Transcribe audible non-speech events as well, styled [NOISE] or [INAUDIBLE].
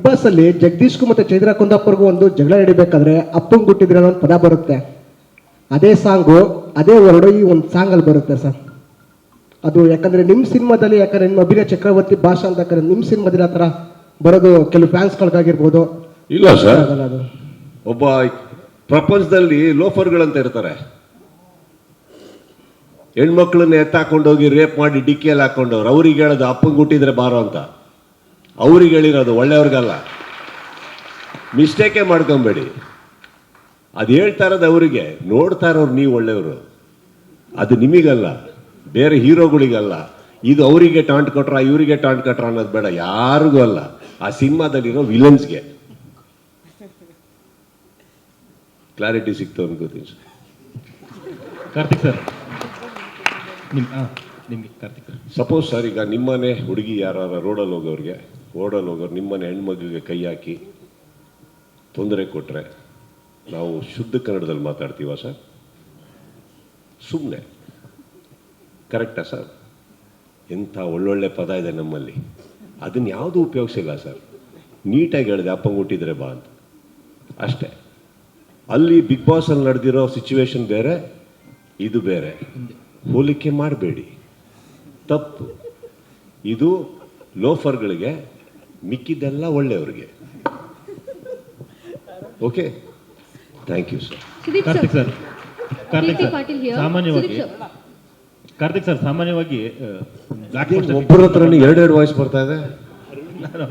Big boss ಅಲ್ಲಿ ಜಗದೀಶ್ಗೂ ಮತ್ತೆ ಚೈತ್ರ ಕುಂದಾಪುರ್ಗೂ ಒಂದು ಜಗಳ ನಡಿಬೇಕಾದ್ರೆ ಅಪ್ಪಂಗ್ ಗುಟ್ಟಿದ್ರೆ ಅನ್ನೋ ಒಂದು ಪದ ಬರುತ್ತೆ. ಅದೇ ಸಾಂಗು ಅದೇ ವರ್ಡು ಈ ಒಂದು ಸಾಂಗಲ್ಲಿ ಬರುತ್ತೆ ಸರ್. ಅದು ಯಾಕಂದ್ರೆ ನಿಮ್ಮ ಸಿನಿಮಾದಲ್ಲಿ ಯಾಕಂದ್ರೆ ನಿಮ್ಮ ಅಭಿನಯ ಚಕ್ರವರ್ತಿ ಭಾಷಾ ಅಂತ ಯಾಕಂದ್ರೆ ನಿಮ್ಮ ಸಿನಿಮಾದಲ್ಲಿ ಆ ಥರ ಬರೋದು ಕೆಲವು ಫ್ಯಾನ್ಸ್ಗಳಿಗಾಗಿರ್ಬೋದು. ಇಲ್ಲ ಸರ್. ಅದು. ಒಬ್ಬ ಪ್ರಪಂಚದಲ್ಲಿ ಲೋಫರ್ಗಳಂತ ಇರ್ತಾರೆ. ಹೆಣ್ಮಕ್ಳನ್ನ ಎತ್ತಾಕೊಂಡೋಗಿ ರೇಪ್ ಮಾಡಿ ಡಿಕ್ಕಿಯಲ್ಲಿ ಹಾಕೊಂಡವ್ರು ಅವ್ರಿಗೆ ಹೇಳೋದು ಅಪ್ಪಂಗೆ ಹುಟ್ಟಿದ್ರೆ ಬಾರೋ ಅಂತ. ಅವ್ರಿಗೆ ಹೇಳಿರೋದು ಒಳ್ಳೆಯವ್ರಿಗಲ್ಲ. ಮಿಸ್ಟೇಕೇ ಮಾಡ್ಕೊಬೇಡಿ. ಅದು ಹೇಳ್ತಾ ಇರೋದು ಅವರಿಗೆ ನೋಡ್ತಾ ಇರೋರು ನೀವು ಒಳ್ಳೆಯವರು. ಅದು ನಿಮಗಲ್ಲ ಬೇರೆ ಹೀರೋಗಳಿಗಲ್ಲ. ಇದು ಅವರಿಗೆ ಟಾಂಟ್ ಕೊಟ್ರ ಇವರಿಗೆ ಟಾಂಟ್ ಕೊಟ್ರ ಅನ್ನೋದು ಬೇಡ ಯಾರಿಗೂ ಅಲ್ಲ. ಆ ಸಿನಿಮಾದಲ್ಲಿರೋ ವಿಲನ್ಸ್ಗೆ. ಕ್ಲಾರಿಟಿ ಸಿಕ್ತು ಅನ್ಕೋತೀನಿ ಸರ್. ಕಾರ್ತಿಕ್ ಸರ್. ನಿಮಗೆ ಕಾರ್ತಿಕ್ ಸಪೋಸ್ ಸರ್ ಈಗ ನಿಮ್ಮನೆ ಹುಡುಗಿ ಯಾರು ರೋಡಲ್ಲಿ ಹೋಗೋರಿಗೆ ರೋಡಲ್ಲಿ ಹೋಗೋರು ನಿಮ್ಮನೆ ಹೆಣ್ಮಗುಗೆ ಕೈ ಹಾಕಿ ತೊಂದರೆ ಕೊಟ್ಟರೆ ನಾವು ಶುದ್ಧ ಕನ್ನಡದಲ್ಲಿ ಮಾತಾಡ್ತೀವ ಸರ್? ಸುಮ್ಮನೆ ಕರೆಕ್ಟಾ ಸರ್? ಎಂಥ ಒಳ್ಳೊಳ್ಳೆ ಪದ ಇದೆ ನಮ್ಮಲ್ಲಿ. ಅದನ್ನ ಯಾವುದು ಉಪಯೋಗಿಸಿಲ್ಲ ಸರ್? ನೀಟಾಗಿ ಹೇಳಿದೆ ಅಪ್ಪ ಹುಟ್ಟಿದ್ರೆ ಬಾ ಅಂತ. ಅಷ್ಟೇ. ಅಲ್ಲಿ ಬಿಗ್ ಬಾಸಲ್ಲಿ ನಡೆದಿರೋ ಸಿಚುವೇಶನ್ ಬೇರೆ, ಇದು ಬೇರೆ. ಹೋಲಿಕೆ ಮಾಡಬೇಡಿ. ತಪ್ಪು. ಇದು ಲೋಫರ್ಗಳಿಗೆ ಮಿಕ್ಕಿದ್ದೆಲ್ಲ ಒಳ್ಳೆಯವರಿಗೆ. Okay thank you sir. Karthik sir Karthik sir. ಸಾಮಾನ್ಯವಾಗಿ ಕಾರ್ತಿಕ್ ಸರ್ ಸಾಮಾನ್ಯವಾಗಿ ಒಬ್ಬರ ಎರಡು ಎರಡೆರಡು ವಾಯ್ಸ್ ಬರ್ತಾ ಇದೆ? [LAUGHS]